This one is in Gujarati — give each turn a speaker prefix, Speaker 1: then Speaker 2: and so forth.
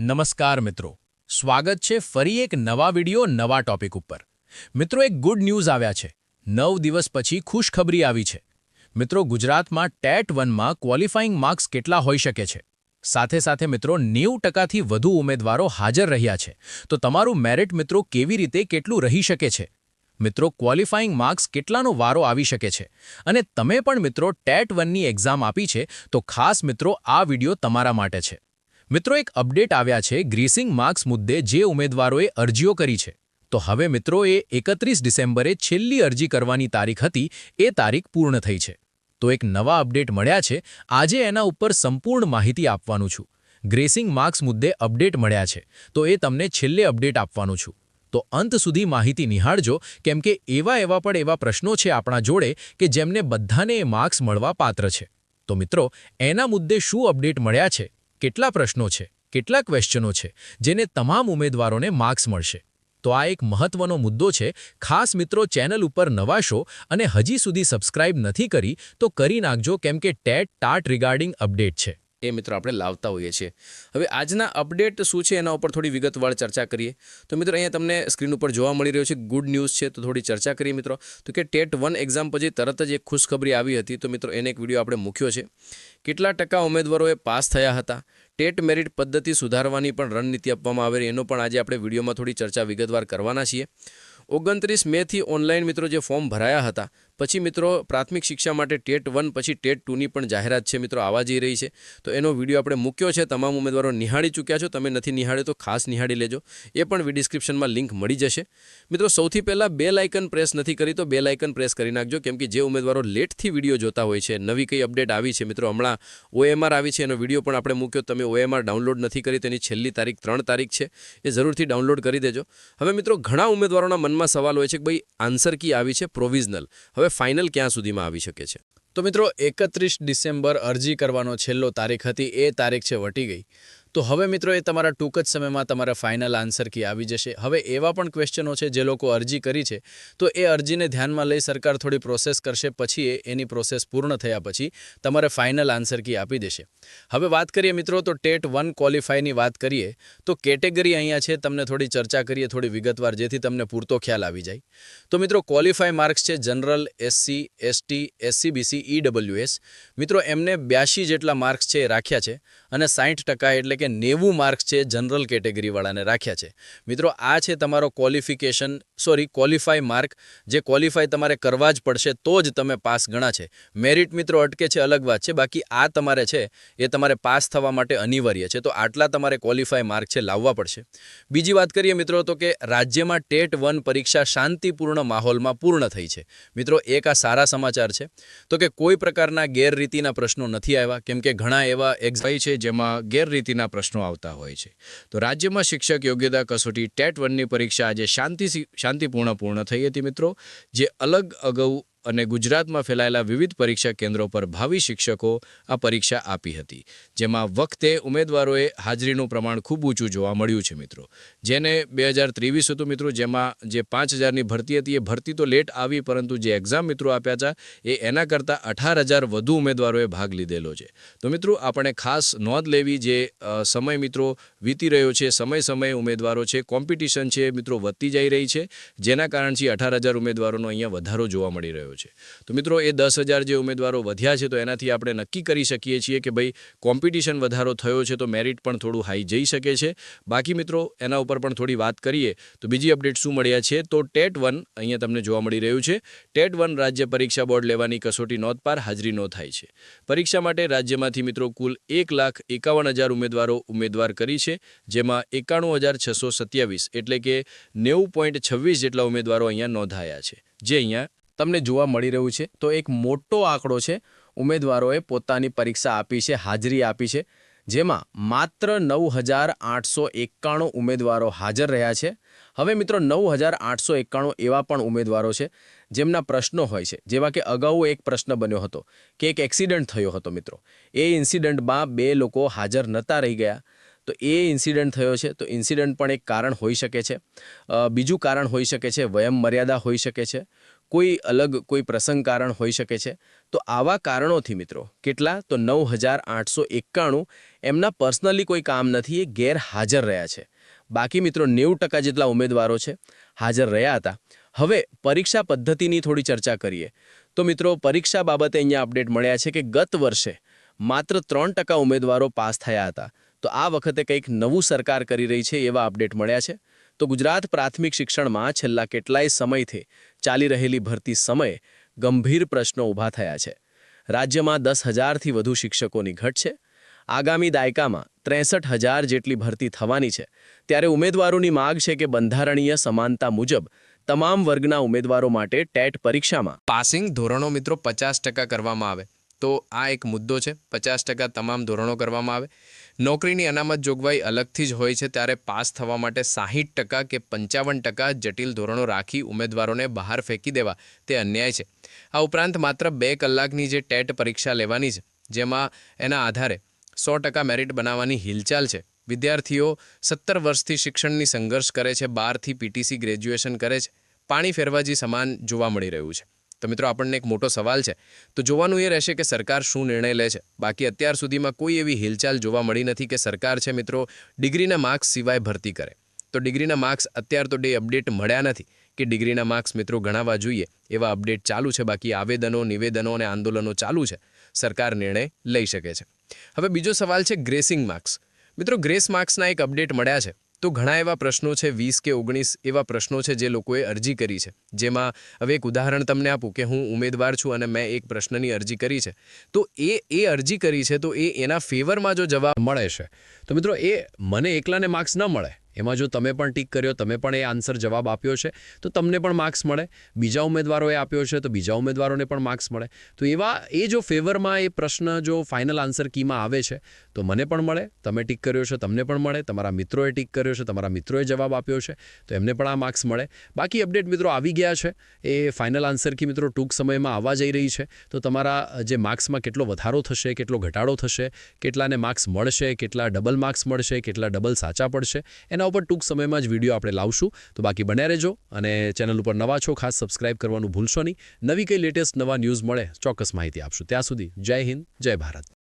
Speaker 1: નમસ્કાર મિત્રો. સ્વાગત છે ફરી એક નવા વિડિયો, નવા ટોપિક ઉપર. મિત્રો, એક ગુડ ન્યૂઝ આવ્યા છે. નવ દિવસ પછી ખુશખબરી આવી છે. મિત્રો, ગુજરાતમાં ટેટ વનમાં ક્વોલિફાઇંગ માર્ક્સ કેટલા હોઈ શકે છે? સાથે સાથે મિત્રો, નેવું ટકાથી વધુ ઉમેદવારો હાજર રહ્યા છે. તો તમારું મેરિટ, મિત્રો, કેવી રીતે કેટલું રહી શકે છે? મિત્રો, ક્વોલિફાઇંગ માર્ક્સ કેટલાનો વારો આવી શકે છે? અને તમે પણ, મિત્રો, ટેટ વનની એક્ઝામ આપી છે, તો ખાસ મિત્રો, આ વીડિયો તમારા માટે છે. મિત્રો, એક અપડેટ આવ્યા છે ગ્રીસિંગ માર્ક્સ મુદ્દે જે ઉમેદવારોએ અરજીઓ કરી છે. તો હવે મિત્રો, એ એકત્રીસ ડિસેમ્બરે છેલ્લી અરજી કરવાની તારીખ હતી, એ તારીખ પૂર્ણ થઈ છે. તો એક નવા અપડેટ મળ્યા છે, આજે એના ઉપર સંપૂર્ણ માહિતી આપવાનું છું. ગ્રેસિંગ માર્ક્સ મુદ્દે અપડેટ મળ્યા છે, તો એ તમને છેલ્લે અપડેટ આપવાનું છું. તો અંત સુધી માહિતી નિહાળજો, કેમ કે એવા એવા પણ એવા પ્રશ્નો છે આપણા જોડે, કે જેમને બધાને એ માર્ક્સ મળવા પાત્ર છે. તો મિત્રો, એના મુદ્દે શું અપડેટ મળ્યા છે? કેટલા પ્રશ્નો છે, કેટલા ક્વેશ્ચનો છે, જેને તમામ ઉમેદવારોને માર્ક્સ મળશે. તો આ એક મહત્વનો મુદ્દો છે, ખાસ મિત્રો ચેનલ ઉપર નવા શો અને હજી સુધી સબસ્ક્રાઇબ નથી કરી, તો કરી નાખજો કેમ કે ટેટ ટાટ રિગાર્ડિંગ અપડેટ છે.
Speaker 2: એ મિત્રો આપણે લાવતા હોઈએ છીએ. હવે આજના અપડેટ શું છે એના ઉપર થોડી વિગતવાર ચર્ચા કરીએ. તો મિત્રો અહીંયા તમને સ્ક્રીન ઉપર જોવા મળી રહ્યો છે ગુડ ન્યૂઝ છે, તો થોડી ચર્ચા કરીએ મિત્રો. તો કે ટેટ વન એક્ઝામ પછી તરત જ એક ખુશખબરી આવી હતી, તો મિત્રો એને એક વીડિયો આપણે મૂક્યો છે. કેટલા ટકા ઉમેદવારોએ પાસ થયા હતા? ટેટ મેરિટ પદ્ધતિ સુધારવાની પણ રણનીતિ આપવામાં આવેલી એનો પણ આજે આપણે વિડીયોમાં થોડી ચર્ચા વિગતવાર કરવાના છીએ. ઓગણત્રીસ મેથી ઓનલાઈન મિત્રો જે ફોર્મ ભરાયા હતા પછી મિત્રો પ્રાથમિક શિક્ષા માટે ટેટ વન, પછી ટેટ ટુની પણ જાહેરાત છે મિત્રો આવવા જઈ રહી છે. તો એનો વીડિયો આપણે મૂક્યો છે, તમામ ઉમેદવારો નિહાળી ચૂક્યા છો, તમે નથી નિહાળ્યો તો ખાસ નિહાળી લેજો. એ પણ ડિસ્ક્રિપ્શનમાં લિંક મળી જશે. મિત્રો સૌથી પહેલાં બે લાઇકન પ્રેસ નથી કરી તો બે લાઇકન પ્રેસ કરી નાખજો, કેમ કે જે ઉમેદવારો લેટથી વીડિયો જોતા હોય છે, નવી કઈ અપડેટ આવી છે મિત્રો, હમણાં ઓએમઆર આવી છે, એનો વીડિયો પણ આપણે મૂક્યો, તમે ઓએમઆર ડાઉનલોડ નથી કરી, તેની છેલ્લી તારીખ ત્રણ તારીખ છે, એ જરૂરથી ડાઉનલોડ કરી દેજો. હવે મિત્રો, ઘણા ઉમેદવારોના મનમાં સવાલ હોય છે કે ભાઈ આન્સર કી આવી છે, પ્રોવિઝનલ. હવે ફાઇનલ ક્યાં સુધીમાં આવી શકે છે?
Speaker 1: તો મિત્રો, એકત્રીસ ડિસેમ્બર અરજી કરવાનો છેલ્લો તારીખ હતી, એ તારીખ છે, વટી ગઈ. તો હવે મિત્રો એ તમારા ટૂંક જ સમયમાં તમારા ફાઇનલ આન્સર કી આવી જશે. હવે એવા પણ ક્વેશ્ચનો છે જે લોકો અરજી કરી છે. તો એ અરજીને ધ્યાનમાં લઈ સરકાર થોડી પ્રોસેસ કરશે પછી એની પ્રોસેસ પૂર્ણ થયા પછી તમારે ફાઇનલ આન્સર કી આપી દેશે. હવે વાત કરીએ મિત્રો તો ટેટ વન ક્વોલિફાયની વાત કરીએ, તો કેટેગરી અહીંયા છે તમને થોડી ચર્ચા કરીએ, થોડી વિગતવાર, જેથી તમને પૂરતો ખ્યાલ આવી જાય. તો મિત્રો ક્વોલિફાય માર્ક્સ છે general SC ST SCBC EWS મિત્રો એમને બ્યાસી જેટલા માર્ક્સ છે એ રાખ્યા છે અને ટકા એટલે કે નેવું માર્ક્સ છે જનરલ કેટેગરીવાળાને રાખ્યા છે. મિત્રો, આ છે તમારો ક્વોલિફિકેશન સોરી ક્વોલિફાય માર્ક જે ક્વોલિફાય તમારે કરવા જ પડશે, તો જ તમે પાસ ગણા છે. મેરિટ મિત્રો અટકે છે અલગ વાત છે, બાકી આ તમારે છે, એ તમારે પાસ થવા માટે અનિવાર્ય છે. તો આટલા તમારે ક્વોલિફાય માર્ક છે લાવવા પડશે. બીજી વાત કરીએ મિત્રો તો કે રાજ્યમાં ટેટ વન પરીક્ષા શાંતિપૂર્ણ માહોલમાં પૂર્ણ થઈ છે. મિત્રો, એક આ સારા સમાચાર છે. તો કે કોઈ પ્રકારના ગેરરીતિના પ્રશ્નો નથી આવ્યા, કેમ કે ઘણા એવા એક્ઝામ છે જેમાં ગેરરીતિના પ્રશ્નો આવતા હોય છે. તો રાજ્યમાં શિક્ષક યોગ્યતા કસોટી ટેટ વનની પરીક્ષા આજે શાંતિ શાંતિપૂર્ણ પૂર્ણ થઈ હતી મિત્રો. જે અલગ અગાઉ અને ગુજરાતમાં ફેલાયેલા વિવિધ પરીક્ષા કેન્દ્રો પર ભાવિ શિક્ષકો આ પરીક્ષા આપી હતી. જેમાં વખતે ઉમેદવારોએ હાજરીનું પ્રમાણ ખૂબ ઊંચું જોવા મળ્યું છે મિત્રો. જેને બે હજાર ત્રેવીસ હતું મિત્રો, જેમાં જે પાંચ હજારની ભરતી હતી, એ ભરતી તો લેટ આવી, પરંતુ જે એક્ઝામ મિત્રો આપ્યા હતા, એ એના કરતાં અઢાર હજાર વધુ ઉમેદવારોએ ભાગ લીધેલો છે. તો મિત્રો, આપણે ખાસ નોંધ લેવી જે સમય મિત્રો વીતી રહ્યો છે, સમય સમયે ઉમેદવારો છે, કોમ્પિટિશન છે મિત્રો, વધતી જઈ રહી છે. જેના કારણથી અઢાર હજાર ઉમેદવારોનો અહીંયા વધારો જોવા મળી રહ્યો છે. તો મિત્રો, એ દસ હજાર જે ઉમેદવારો વધ્યા છે, તો એનાથી આપણે નક્કી કરી શકીએ છીએ કે ભાઈ, કોમ્પિટિશન વધારો થયો છે, તો મેરિટ પણ થોડું હાઈ જઈ શકે છે. બાકી મિત્રો, એના ઉપર પણ થોડી વાત કરીએ, તો બીજી અપડેટ શું મળ્યા છે? તો ટેટ વન અહીંયા તમને જોવા મળી રહ્યું છે. ટેટ વન રાજ્ય પરીક્ષા બોર્ડ લેવાની કસોટી નોંધપાર હાજરી નો થાય છે. પરીક્ષા માટે રાજ્યમાંથી મિત્રો, કુલ એક લાખ એકાવન હજાર ઉમેદવારો ઉમેદવાર કરી છે, જેમાં એકાણું હજાર છસો સત્યાવીસ એટલે કે નેવું પોઈન્ટ છવ્વીસ જેટલા ઉમેદવારો અહીંયા નોંધાયા છે. જે અહીંયા તમને જોવા મળી રહ્યું છે. તો એક મોટો આંકડો છે. ઉમેદવારોએ પોતાની પરીક્ષા આપી છે, હાજરી આપી છે. જેમાં માત્ર નવ હજાર આઠસો એકાણું ઉમેદવારો હાજર રહ્યા છે. હવે મિત્રો નવ હજાર આઠસો એકાણું એવા પણ ઉમેદવારો છે, જેમના પ્રશ્નો હોય છે. જેવા કે અગાઉ એક પ્રશ્ન બન્યો હતો કે એક એક્સિડન્ટ થયો હતો મિત્રો. એ ઇન્સિડન્ટમાં બે લોકો હાજર નહોતા રહી ગયા. તો એ ઇન્સિડન્ટ થયો છે. તો ઇન્સિડન્ટ પણ એક કારણ હોઈ શકે છે. બીજું કારણ હોઈ શકે છે. વયમ મર્યાદા હોઈ શકે છે. કોઈ અલગ કોઈ પ્રસંગ કારણ હોઈ શકે છે? તો આવા કારણોથી મિત્રો, કેટલા? તો નવ હજાર આઠસો એકાણું એમના પર્સનલી કોઈ કામ નથી, એ ગેરહાજર રહ્યા છે. બાકી મિત્રો, નેવું ટકા જેટલા ઉમેદવારો છે, હાજર રહ્યા હતા. હવે પરીક્ષા પદ્ધતિની થોડી ચર્ચા કરીએ. તો મિત્રો, પરીક્ષા બાબતે અહીંયા અપડેટ મળ્યા છે કે ગત વર્ષે માત્ર ત્રણ ટકા ઉમેદવારો પાસ થયા હતા. તો આ વખતે કંઈક નવું સરકાર કરી રહી છે એવા અપડેટ મળ્યા છે. તો ગુજરાત પ્રાથમિક શિક્ષણમાં છેલ્લા કેટલાય સમયથી ચાલી રહેલી ભરતી સમયે ગંભીર પ્રશ્નો ઊભા થયા છે. રાજ્યમાં દસ હજારથી વધુ શિક્ષકોની ઘટ છે. આગામી દાયકામાં ત્રેસઠ હજાર જેટલી ભરતી થવાની છે. ત્યારે ઉમેદવારોની માગ છે કે બંધારણીય સમાનતા મુજબ તમામ વર્ગના ઉમેદવારો માટે ટેટ પરીક્ષામાં પાસિંગ ધોરણો મિત્રો પચાસ ટકા કરવામાં આવે. તો આ એક મુદ્દો છે. પચાસ ટકા તમામ ધોરણો કરવામાં આવે. નોકરીની અનામત જોગવાઈ અલગથી જ હોય છે ત્યારે પાસ થવા માટે સાહીઠ ટકા કે પંચાવન ટકા જટિલ ધોરણો રાખી ઉમેદવારોને બહાર ફેંકી દેવા તે અન્યાય છે. આ ઉપરાંત માત્ર બે કલાકની જે ટેટ પરીક્ષા લેવાની છે, જેમાં એના આધારે સો ટકા મેરિટ બનાવવાની હિલચાલ છે. વિદ્યાર્થીઓ સત્તર વર્ષથી શિક્ષણની સંઘર્ષ કરે છે, બારથી પીટીસી ગ્રેજ્યુએશન કરે છે. પાણી ફેરવાજી સમાન જોવા મળી રહ્યું છે. તો મિત્રો આપણને એક મોટો સવાલ છે. તો જોવાનું એ રહેશે કે સરકાર શું નિર્ણય લે છે. બાકી અત્યાર સુધીમાં કોઈ એવી હિલચાલ જોવા મળી નથી કે સરકાર છે મિત્રો ડિગ્રીના માર્ક્સ સિવાય ભરતી કરે. તો ડિગ્રીના માર્ક્સ અત્યાર તો ડે અપડેટ મળ્યા નથી કે ડિગ્રીના માર્ક્સ મિત્રો ગણાવવા જોઈએ એવા અપડેટ ચાલુ છે. બાકી આવેદનો, નિવેદનો અને આંદોલનો ચાલુ છે. સરકાર નિર્ણય લઈ શકે છે. હવે બીજો સવાલ છે ગ્રેસિંગ માર્ક્સ. મિત્રો ગ્રેસ માર્ક્સના એક અપડેટ મળ્યા છે. તો ઘણા એવા પ્રશ્નો છે, વીસ કે ઓગણીસ એવા પ્રશ્નો છે જે લોકોએ અરજી કરી છે. જેમાં હવે એક ઉદાહરણ તમને આપું કે હું ઉમેદવાર છું અને મેં એક પ્રશ્નની અરજી કરી છે. તો એ એ અરજી કરી છે તો એ એના ફેવરમાં જો જવાબ
Speaker 3: મળે છે. તો મિત્રો, એ મને એકલાને માર્ક્સ ન મળે. એમાં જો તમે પણ ટીક કર્યો, તમે પણ એ આન્સર જવાબ આપ્યો છે, તો તમને પણ માર્ક્સ મળે. બીજા ઉમેદવારોએ આપ્યો છે, તો બીજા ઉમેદવારોને પણ માર્ક્સ મળે. તો એવા એ જો ફેવરમાં એ પ્રશ્ન જો ફાઇનલ આન્સર કીમાં આવે છે, તો મને પણ મળે. તમે ટીક કર્યો છે, તમને પણ મળે. તમારા મિત્રોએ ટીક કર્યો છે, તમારા મિત્રોએ જવાબ આપ્યો છે, તો એમને પણ આ માર્ક્સ મળે. બાકી અપડેટ મિત્રો આવી ગયા છે. એ ફાઇનલ આન્સર કી મિત્રો ટૂંક સમયમાં આવવા જઈ રહી છે. તો તમારા જે માર્ક્સમાં કેટલો વધારો થશે, કેટલો ઘટાડો થશે, કેટલાને માર્ક્સ મળશે, કેટલા ડબલ માર્ક્સ મળશે, કેટલા ડબલ સાચા પડશે એના ઉપર ટૂંક સમયમાં જ વીડિયો આપણે લાવશું. તો બાકી બન્યા રહેજો અને ચેનલ ઉપર નવા છો, ખાસ સબસ્ક્રાઇબ કરવાનું ભૂલશો નહીં. નવી કંઈ લેટેસ્ટ નવા ન્યૂઝ મળે, ચોક્કસ માહિતી આપશું. ત્યાં સુધી જય હિન્દ, જય ભારત.